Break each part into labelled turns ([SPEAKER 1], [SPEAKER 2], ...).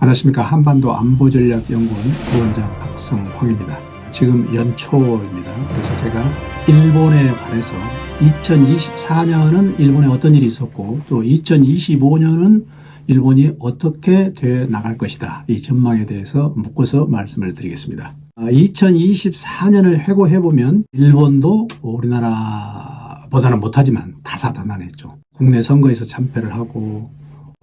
[SPEAKER 1] 안녕하십니까 한반도 안보전략연구원 부원장 박성황입니다. 지금 연초입니다. 그래서 제가 일본에 관해서 2024년은 일본에 어떤 일이 있었고 또 2025년은 일본이 어떻게 돼 나갈 것이다. 이 전망에 대해서 묶어서 말씀을 드리겠습니다. 2024년을 회고해 보면 일본도 우리나라 보다는 못하지만 다사다난했죠. 국내 선거에서 참패를 하고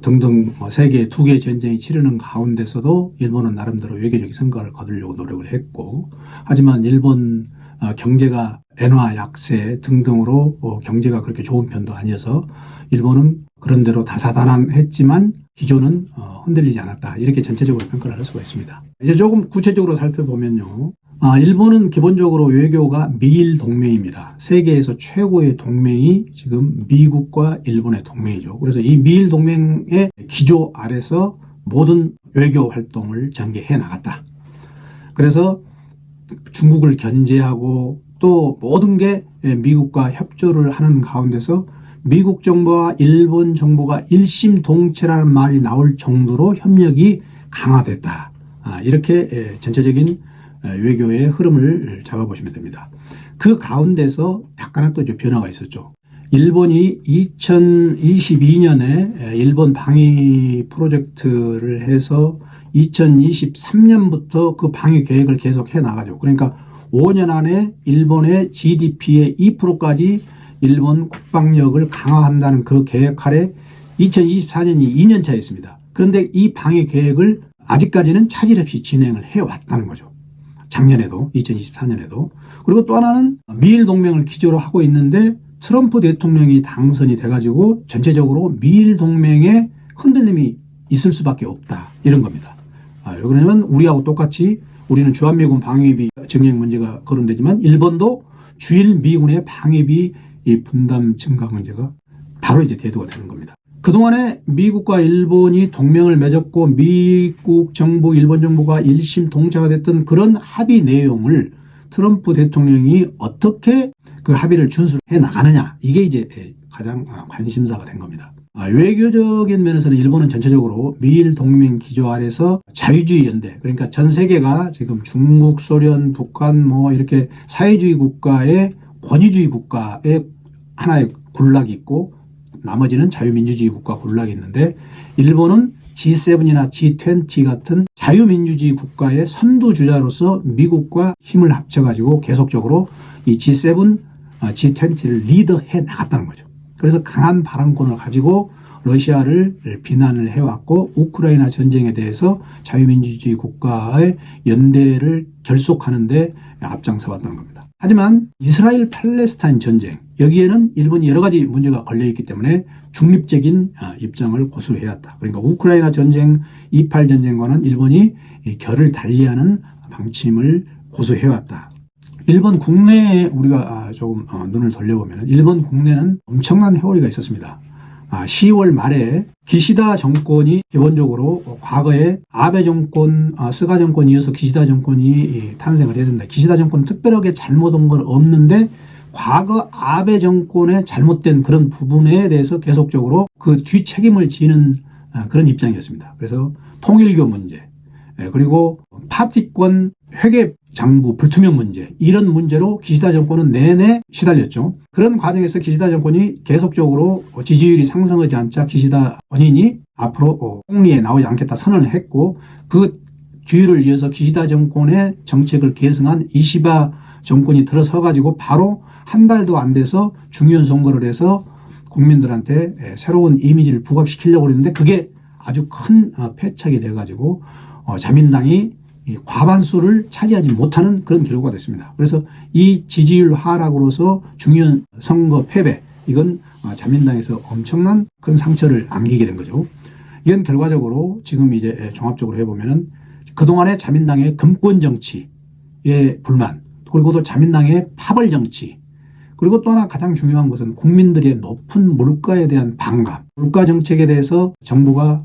[SPEAKER 1] 등등 뭐 세계 두개 전쟁이 치르는 가운데서도 일본은 나름대로 외교적 성과를 거두려고 노력을 했고 하지만 일본 어, 경제가 엔화 약세 등등으로 어, 경제가 그렇게 좋은 편도 아니어서 일본은 그런대로 다사다난했지만 기조는 어, 흔들리지 않았다 이렇게 전체적으로 평가를 할 수가 있습니다. 이제 조금 구체적으로 살펴보면요. 아, 일본은 기본적으로 외교가 미일 동맹입니다. 세계에서 최고의 동맹이 지금 미국과 일본의 동맹이죠. 그래서 이 미일 동맹의 기조 아래서 모든 외교 활동을 전개해 나갔다. 그래서 중국을 견제하고 또 모든 게 미국과 협조를 하는 가운데서 미국 정부와 일본 정부가 일심동체라는 말이 나올 정도로 협력이 강화됐다. 아, 이렇게 전체적인 외교의 흐름을 잡아보시면 됩니다. 그 가운데서 약간은 또 변화가 있었죠. 일본이 2022년에 일본 방위 프로젝트를 해서 2023년부터 그 방위 계획을 계속 해 나가죠. 그러니까 5년 안에 일본의 GDP의 2%까지 일본 국방력을 강화한다는 그 계획 아래 2024년이 2년 차였습니다. 그런데 이 방위 계획을 아직까지는 차질 없이 진행을 해왔다는 거죠. 작년에도 2024년에도 그리고 또 하나는 미일 동맹을 기조로 하고 있는데 트럼프 대통령이 당선이 돼가지고 전체적으로 미일 동맹에 흔들림이 있을 수밖에 없다 이런 겁니다. 아, 왜 그러냐면 우리하고 똑같이 우리는 주한미군 방위비 증액 문제가 거론되지만 일본도 주일 미군의 방위비 이 분담 증가 문제가 바로 이제 대두가 되는 겁니다. 그동안에 미국과 일본이 동맹을 맺었고 미국 정부, 일본 정부가 일심 동체가 됐던 그런 합의 내용을 트럼프 대통령이 어떻게 그 합의를 준수해 나가느냐 이게 이제 가장 관심사가 된 겁니다. 아, 외교적인 면에서는 일본은 전체적으로 미일 동맹 기조 아래서 자유주의 연대 그러니까 전 세계가 지금 중국, 소련, 북한 뭐 이렇게 사회주의 국가의 권위주의 국가의 하나의 군락이 있고 나머지는 자유민주주의 국가 군락이 있는데 일본은 G7이나 G20 같은 자유민주주의 국가의 선두주자로서 미국과 힘을 합쳐가지고 계속적으로 이 G7, G20를 리더해 나갔다는 거죠. 그래서 강한 발언권을 가지고 러시아를 비난을 해왔고 우크라이나 전쟁에 대해서 자유민주주의 국가의 연대를 결속하는데 앞장서 왔다는 겁니다. 하지만 이스라엘 팔레스타인 전쟁 여기에는 일본이 여러 가지 문제가 걸려 있기 때문에 중립적인 입장을 고수해야 한다. 그러니까 우크라이나 전쟁, 28 전쟁과는 일본이 결을 달리하는 방침을 고수해왔다. 일본 국내에 우리가 조금 눈을 돌려보면 일본 국내는 엄청난 회오리가 있었습니다. 10월 말에 기시다 정권이 기본적으로 과거에 아베 정권, 스가 정권 이어서 기시다 정권이 탄생을 했는데 기시다 정권 특별하게 잘못한 건 없는데 과거 아베 정권의 잘못된 그런 부분에 대해서 계속적으로 그 뒤책임을 지는 그런 입장이었습니다. 그래서 통일교 문제, 그리고 파티권 회계 장부 불투명 문제 이런 문제로 기시다 정권은 내내 시달렸죠. 그런 과정에서 기시다 정권이 계속적으로 지지율이 상승하지 않자 기시다 본인이 앞으로 총리에 나오지 않겠다 선언을 했고 그 뒤를 이어서 기시다 정권의 정책을 계승한 이시바 정권이 들어서 가지고 바로 한 달도 안 돼서 중요한 선거를 해서 국민들한테 새로운 이미지를 부각시키려고 그랬는데 그게 아주 큰 패착이 돼가지고 자민당이 과반수를 차지하지 못하는 그런 결과가 됐습니다. 그래서 이 지지율 하락으로서 중요한 선거 패배 이건 자민당에서 엄청난 큰 상처를 남기게 된 거죠. 이건 결과적으로 지금 이제 종합적으로 해보면은 그동안의 자민당의 금권 정치의 불만 그리고 또 자민당의 파벌 정치 그리고 또 하나 가장 중요한 것은 국민들의 높은 물가에 대한 반감, 물가 정책에 대해서 정부가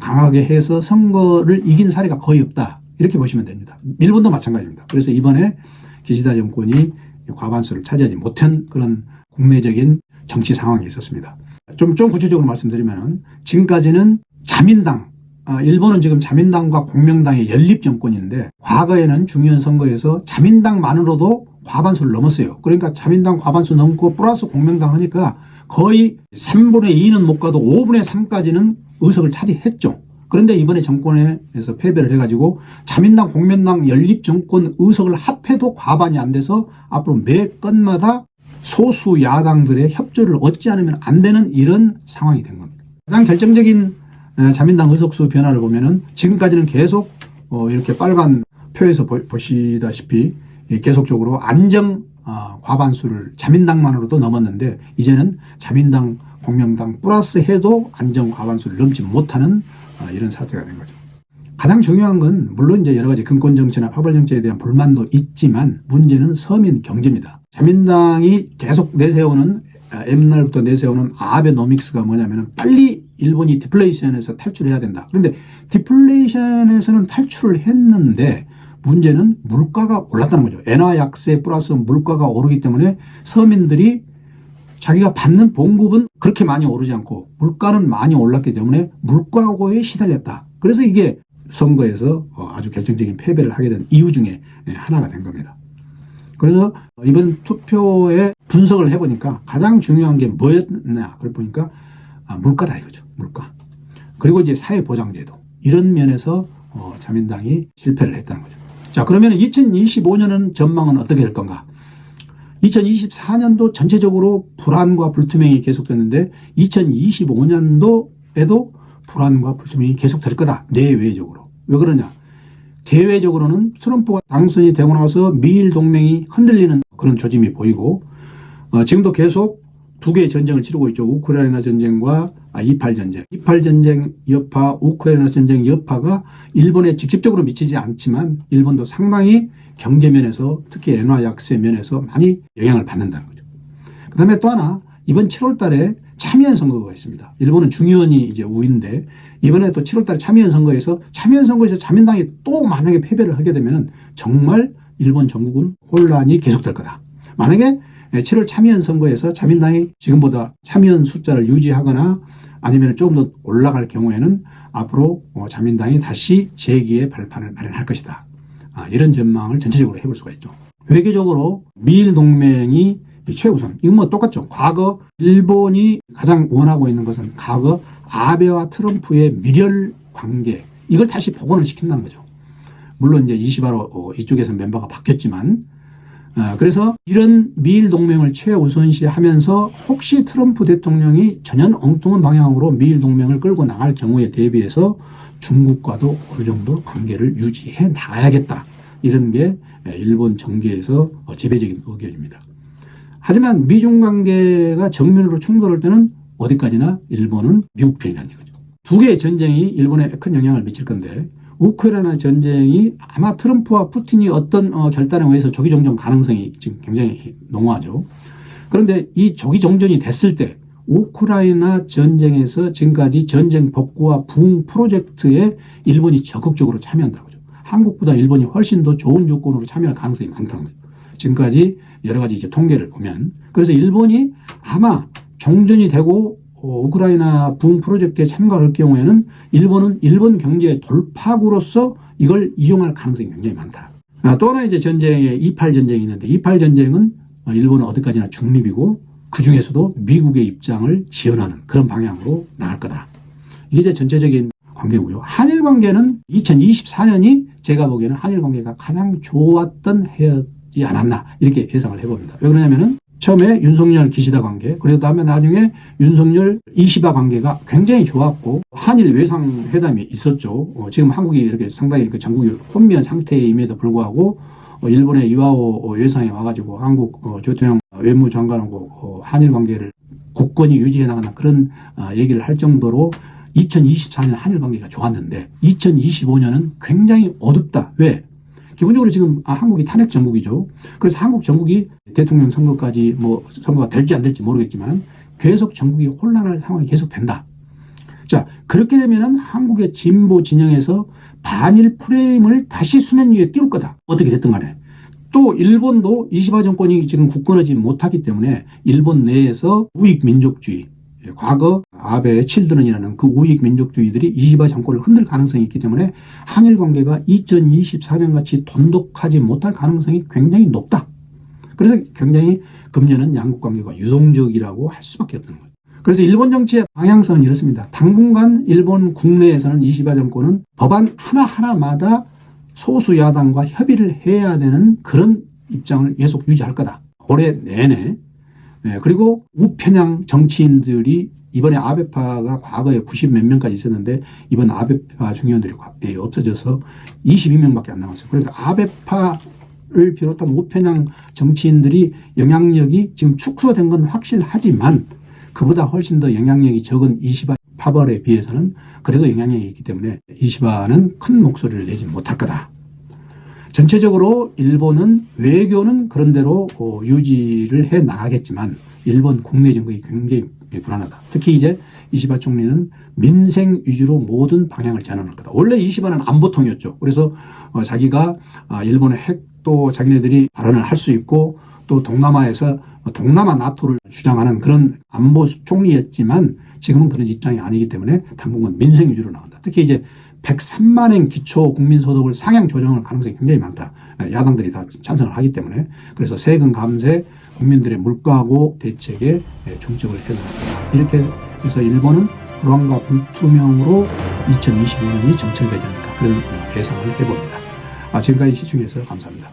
[SPEAKER 1] 강하게 해서 선거를 이긴 사례가 거의 없다. 이렇게 보시면 됩니다. 일본도 마찬가지입니다. 그래서 이번에 기시다 정권이 과반수를 차지하지 못한 그런 국내적인 정치 상황이 있었습니다. 좀, 좀 구체적으로 말씀드리면 지금까지는 자민당 아, 일본은 지금 자민당과 공명당의 연립 정권인데 과거에는 중요한 선거에서 자민당만으로도 과반수를 넘었어요. 그러니까 자민당 과반수 넘고 플러스 공명당 하니까 거의 3분의 2는 못 가도 5분의 3까지는 의석을 차지했죠. 그런데 이번에 정권에서 패배를 해가지고 자민당 공명당 연립 정권 의석을 합해도 과반이 안 돼서 앞으로 매 건마다 소수 야당들의 협조를 얻지 않으면 안 되는 이런 상황이 된 겁니다. 가장 결정적인 에, 자민당 의석수 변화를 보면은 지금까지는 계속 어, 이렇게 빨간 표에서 보, 보시다시피 이 계속적으로 안정 어, 과반수를 자민당만으로도 넘었는데 이제는 자민당 공명당 플러스 해도 안정 과반수를 넘지 못하는 어, 이런 사태가 된 거죠. 가장 중요한 건 물론 이제 여러 가지 근권 정치나 파벌 정치에 대한 불만도 있지만 문제는 서민 경제입니다. 자민당이 계속 내세우는 아, 옛날부터 내세우는 아베노믹스가 뭐냐면은 빨리 일본이 디플레이션에서 탈출해야 된다. 그런데 디플레이션에서는 탈출을 했는데 문제는 물가가 올랐다는 거죠. 엔화 약세 플러스 물가가 오르기 때문에 서민들이 자기가 받는 봉급은 그렇게 많이 오르지 않고 물가는 많이 올랐기 때문에 물가고에 시달렸다. 그래서 이게 선거에서 어, 아주 결정적인 패배를 하게 된 이유 중에 하나가 된 겁니다. 그래서 이번 투표에 분석을 해보니까 가장 중요한 게 뭐였냐 그걸 보니까 아, 물가다 이거죠 물가 그리고 이제 사회보장제도 이런 면에서 어, 자민당이 실패를 했다는 거죠 자 그러면 2025년은 전망은 어떻게 될 건가? 2024년도 전체적으로 불안과 불투명이 계속됐는데 2025년도에도 불안과 불투명이 계속될 거다. 내외적으로. 왜 그러냐? 대외적으로는 트럼프가 당선이 되고 나서 미일 동맹이 흔들리는 그런 조짐이 보이고 어, 지금도 계속 두 개의 전쟁을 치르고 있죠. 우크라이나 전쟁과 아, 28 전쟁. 28 전쟁 여파, 우크라이나 전쟁 여파가 일본에 직접적으로 미치지 않지만 일본도 상당히 경제 면에서 특히 엔화 약세 면에서 많이 영향을 받는다는 거죠. 그 다음에 또 하나 이번 7월 달에 참여연 선거가 있습니다. 일본은 중의원이 이제 우인데 이번에 또 7월 달에 참여연 선거에서 참여연 선거에서 자민당이 또 만약에 패배를 하게 되면은 정말 일본 전국은 혼란이 계속될 거다. 만약에 7월 참여연 선거에서 자민당이 지금보다 참여연 숫자를 유지하거나 아니면 조금 더 올라갈 경우에는 앞으로 어, 자민당이 다시 재기의 발판을 마련할 것이다. 아, 이런 전망을 전체적으로 해볼 수가 있죠. 외교적으로 미일 동맹이 최우선. 이건 뭐 똑같죠. 과거 일본이 가장 원하고 있는 것은 과거 아베와 트럼프의 밀혈 관계 이걸 다시 복원을 시킨다는 거죠. 물론 이제 이시바로 어, 이쪽에서 멤버가 바뀌었지만 어, 그래서 이런 미일 동맹을 최우선시하면서 혹시 트럼프 대통령이 전혀 엉뚱한 방향으로 미일 동맹을 끌고 나갈 경우에 대비해서 중국과도 어느 정도 관계를 유지해 나가야겠다. 이런 게 일본 정계에서 지배적인 의견입니다. 하지만 미중 관계가 정면으로 충돌할 때는 어디까지나 일본은 미국 편이라는 거죠. 두 개의 전쟁이 일본에 큰 영향을 미칠 건데 우크라이나 전쟁이 아마 트럼프와 푸틴이 어떤 어, 결단에 의해서 조기 종전 가능성이 지금 굉장히 농후하죠. 그런데 이 조기 종전이 됐을 때 우크라이나 전쟁에서 지금까지 전쟁 복구와 부흥 프로젝트에 일본이 적극적으로 참여한다고 하죠. 한국보다 일본이 훨씬 더 좋은 조건으로 참여할 가능성이 많다는 거죠. 지금까지 여러 가지 이제 통계를 보면 그래서 일본이 아마 종전이 되고 어, 우크라이나 부흥 프로젝트에 참가할 경우에는 일본은 일본 경제의 돌파구로서 이걸 이용할 가능성이 굉장히 많다. 아, 또 하나 이제 전쟁에 28 전쟁이 있는데 28 전쟁은 일본은 어디까지나 중립이고 그 중에서도 미국의 입장을 지원하는 그런 방향으로 나갈 거다. 이게 이제 전체적인 관계고요. 한일 관계는 2024년이 제가 보기에는 한일 관계가 가장 좋았던 해였지 않았나 이렇게 예상을 해봅니다. 왜 그러냐면은 처음에 윤석열 기시다 관계 그리고 다음에 나중에 윤석열 이시바 관계가 굉장히 좋았고 한일 외상 회담이 있었죠. 어, 지금 한국이 이렇게 상당히 그 전국이 혼미한 상태임에도 불구하고 어, 일본의 이와오 외상에 와가지고 한국 어, 조태영 외무장관하고 어, 한일 관계를 국권이 유지해 나가는 그런 어, 얘기를 할 정도로 2024년 한일 관계가 좋았는데 2025년은 굉장히 어둡다. 왜? 기본적으로 지금 아, 한국이 탄핵 정국이죠. 그래서 한국 정국이 대통령 선거까지 뭐 선거가 될지 안 될지 모르겠지만 계속 정국이 혼란할 상황이 계속 된다. 자 그렇게 되면은 한국의 진보 진영에서 반일 프레임을 다시 수면 위에 띄울 거다. 어떻게 됐든 간에. 또 일본도 이시바 정권이 지금 굳건하지 못하기 때문에 일본 내에서 우익 민족주의 예, 과거 아베 칠드런이라는 그 우익 민족주의들이 이시바 정권을 흔들 가능성이 있기 때문에 한일 관계가 2024년 같이 돈독하지 못할 가능성이 굉장히 높다. 그래서 굉장히 금년은 양국 관계가 유동적이라고 할 수밖에 없는 거예요. 그래서 일본 정치의 방향성은 이렇습니다. 당분간 일본 국내에서는 이시바 정권은 법안 하나하나마다 소수 야당과 협의를 해야 되는 그런 입장을 계속 유지할 거다. 올해 내내. 예, 그리고 우편향 정치인들이 이번에 아베파가 과거에 90 몇 명까지 있었는데 이번 아베파 중의원들이 과- 예, 없어져서 22명밖에 안 남았어요. 그러니까 아베파를 비롯한 우편향 정치인들이 영향력이 지금 축소된 건 확실하지만 그보다 훨씬 더 영향력이 적은 이시바 파벌에 비해서는 그래도 영향력이 있기 때문에 이시바는 큰 목소리를 내지 못할 거다. 전체적으로 일본은 외교는 그런대로 어, 유지를 해 나가겠지만 일본 국내 정국이 굉장히 불안하다. 특히 이제 이시바 총리는 민생 위주로 모든 방향을 전환할 거다. 원래 이시바는 안보통이었죠. 그래서 어, 자기가 아, 일본의 핵도 자기네들이 발언을 할 수 있고 또 동남아에서 동남아 나토를 주장하는 그런 안보 총리였지만 지금은 그런 입장이 아니기 때문에 당분간 민생 위주로 나온다. 특히 이제 103만엔 기초 국민소득을 상향 조정할 가능성이 굉장히 많다. 야당들이 다 찬성을 하기 때문에 그래서 세금 감세, 국민들의 물가고 대책에 중점을 해놓았다. 이렇게 해서 일본은 불안과 불투명으로 2025년이 정체되지 않을까 그런 예상을 해봅니다. 아, 지금까지 시중에서 감사합니다.